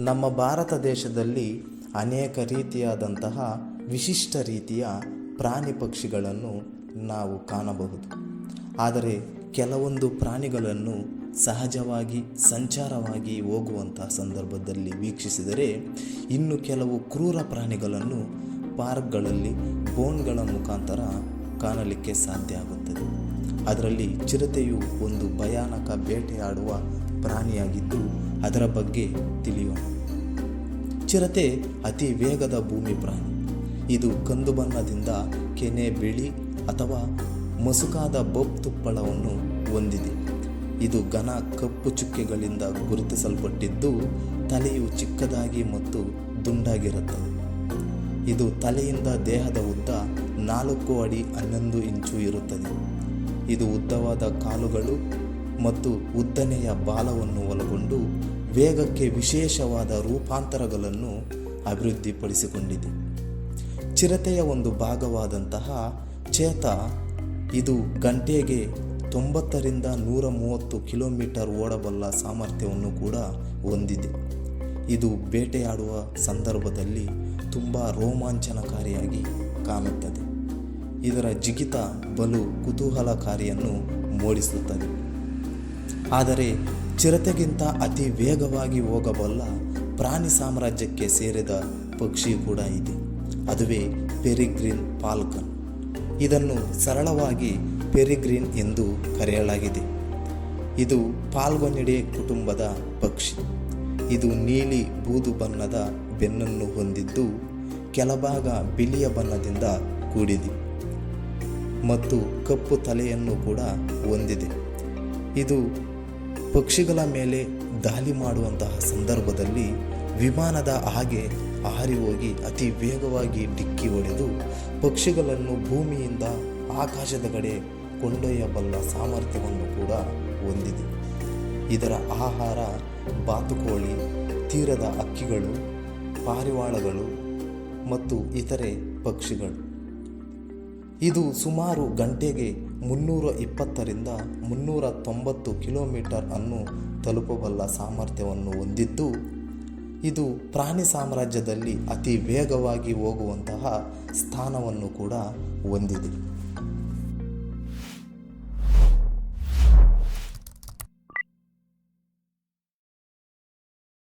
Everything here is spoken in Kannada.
ನಮ್ಮ ಭಾರತ ದೇಶದಲ್ಲಿ ಅನೇಕ ರೀತಿಯಾದಂತಹ ವಿಶಿಷ್ಟ ರೀತಿಯ ಪ್ರಾಣಿ ಪಕ್ಷಿಗಳನ್ನು ನಾವು ಕಾಣಬಹುದು. ಆದರೆ ಕೆಲವೊಂದು ಪ್ರಾಣಿಗಳನ್ನು ಸಹಜವಾಗಿ, ಸಂಚಾರವಾಗಿ ಹೋಗುವಂತಹ ಸಂದರ್ಭದಲ್ಲಿ ವೀಕ್ಷಿಸಿದರೆ ಇನ್ನು ಕೆಲವು ಕ್ರೂರ ಪ್ರಾಣಿಗಳನ್ನು ಪಾರ್ಕ್ಗಳಲ್ಲಿ ಬೋನ್ಗಳ ಮುಖಾಂತರ ಕಾಣಲಿಕ್ಕೆ ಸಾಧ್ಯ ಆಗುತ್ತದೆ. ಅದರಲ್ಲಿ ಚಿರತೆಯು ಒಂದು ಭಯಾನಕ ಬೇಟೆಯಾಡುವ ಪ್ರಾಣಿಯಾಗಿದ್ದು ಅದರ ಬಗ್ಗೆ ತಿಳಿಯೋಣ. ಚಿರತೆ ಅತಿ ವೇಗದ ಭೂಮಿ ಪ್ರಾಣಿ. ಇದು ಕಂದು ಬಣ್ಣದಿಂದ ಕೆನೆ ಬಿಳಿ ಅಥವಾ ಮಸುಕಾದ ಬೊಬ್ ತುಪ್ಪಳವನ್ನು ಹೊಂದಿದೆ. ಇದು ಘನ ಕಪ್ಪು ಚುಕ್ಕೆಗಳಿಂದ ಗುರುತಿಸಲ್ಪಟ್ಟಿದ್ದು ತಲೆಯು ಚಿಕ್ಕದಾಗಿ ಮತ್ತು ದುಂಡಾಗಿರುತ್ತದೆ. ಇದು ತಲೆಯಿಂದ ದೇಹದ ಉದ್ದ ನಾಲ್ಕು ಅಡಿ ಹನ್ನೊಂದು ಇಂಚು ಇರುತ್ತದೆ. ಇದು ಉದ್ದವಾದ ಕಾಲುಗಳು ಮತ್ತು ಉದ್ದನೆಯ ಬಾಲವನ್ನು ಒಳಗೊಂಡು ವೇಗಕ್ಕೆ ವಿಶೇಷವಾದ ರೂಪಾಂತರಗಳನ್ನು ಅಭಿವೃದ್ಧಿಪಡಿಸಿಕೊಂಡಿದೆ. ಚಿರತೆಯ ಒಂದು ಭಾಗವಾದಂತಹ ಚೇತ ಇದು ಗಂಟೆಗೆ ತೊಂಬತ್ತರಿಂದ ನೂರ ಮೂವತ್ತು ಕಿಲೋಮೀಟರ್ ಓಡಬಲ್ಲ ಸಾಮರ್ಥ್ಯವನ್ನು ಕೂಡ ಹೊಂದಿದೆ. ಇದು ಬೇಟೆಯಾಡುವ ಸಂದರ್ಭದಲ್ಲಿ ತುಂಬ ರೋಮಾಂಚನಕಾರಿಯಾಗಿ ಕಾಣುತ್ತದೆ. ಇದರ ಜಿಗಿತ ಬಲು ಕುತೂಹಲಕಾರಿಯನ್ನು ಮೂಡಿಸುತ್ತದೆ. ಆದರೆ ಚಿರತೆಗಿಂತ ಅತಿ ವೇಗವಾಗಿ ಹೋಗಬಲ್ಲ ಪ್ರಾಣಿ ಸಾಮ್ರಾಜ್ಯಕ್ಕೆ ಸೇರಿದ ಪಕ್ಷಿ ಕೂಡ ಇದೆ. ಅದುವೇ ಪೆರಿಗ್ರೀನ್ ಪಾಲ್ಕನ್ ಇದನ್ನು ಸರಳವಾಗಿ ಪೆರಿಗ್ರೀನ್ ಎಂದು ಕರೆಯಲಾಗಿದೆ. ಇದು ಪಾಲ್ಗೊನೆಡೆ ಕುಟುಂಬದ ಪಕ್ಷಿ. ಇದು ನೀಲಿ ಬೂದು ಬಣ್ಣದ ಬೆನ್ನನ್ನು ಹೊಂದಿದ್ದು ಕೆಲಭಾಗ ಬಿಳಿಯ ಬಣ್ಣದಿಂದ ಕೂಡಿದೆ ಮತ್ತು ಕಪ್ಪು ತಲೆಯನ್ನು ಕೂಡ ಹೊಂದಿದೆ. ಇದು ಪಕ್ಷಿಗಳ ಮೇಲೆ ದಾಳಿ ಮಾಡುವಂತಹ ಸಂದರ್ಭದಲ್ಲಿ ವಿಮಾನದ ಹಾಗೆ ಹಾರಿ ಹೋಗಿ ಅತಿ ವೇಗವಾಗಿ ಡಿಕ್ಕಿ ಹೊಡೆದು ಪಕ್ಷಿಗಳನ್ನು ಭೂಮಿಯಿಂದ ಆಕಾಶದ ಕಡೆ ಕೊಂಡೊಯ್ಯಬಲ್ಲ ಸಾಮರ್ಥ್ಯವನ್ನು ಕೂಡ ಹೊಂದಿದೆ. ಇದರ ಆಹಾರ, ಬಾತುಕೋಳಿ, ತೀರದ ಅಕ್ಕಿಗಳು, ಪಾರಿವಾಳಗಳು ಮತ್ತು ಇತರೆ ಪಕ್ಷಿಗಳು. ಇದು ಸುಮಾರು ಗಂಟೆಗೆ ಮುನ್ನೂರ ಇಪ್ಪತ್ತರಿಂದ ಮುನ್ನೂರ ತೊಂಬತ್ತು ಕಿಲೋಮೀಟರ್ ಅನ್ನು ತಲುಪಬಲ್ಲ ಸಾಮರ್ಥ್ಯವನ್ನು ಹೊಂದಿದ್ದು, ಇದು ಪ್ರಾಣಿ ಸಾಮ್ರಾಜ್ಯದಲ್ಲಿ ಅತಿ ವೇಗವಾಗಿ ಹೋಗುವಂತಹ ಸ್ಥಾನವನ್ನು ಕೂಡ ಹೊಂದಿದೆ.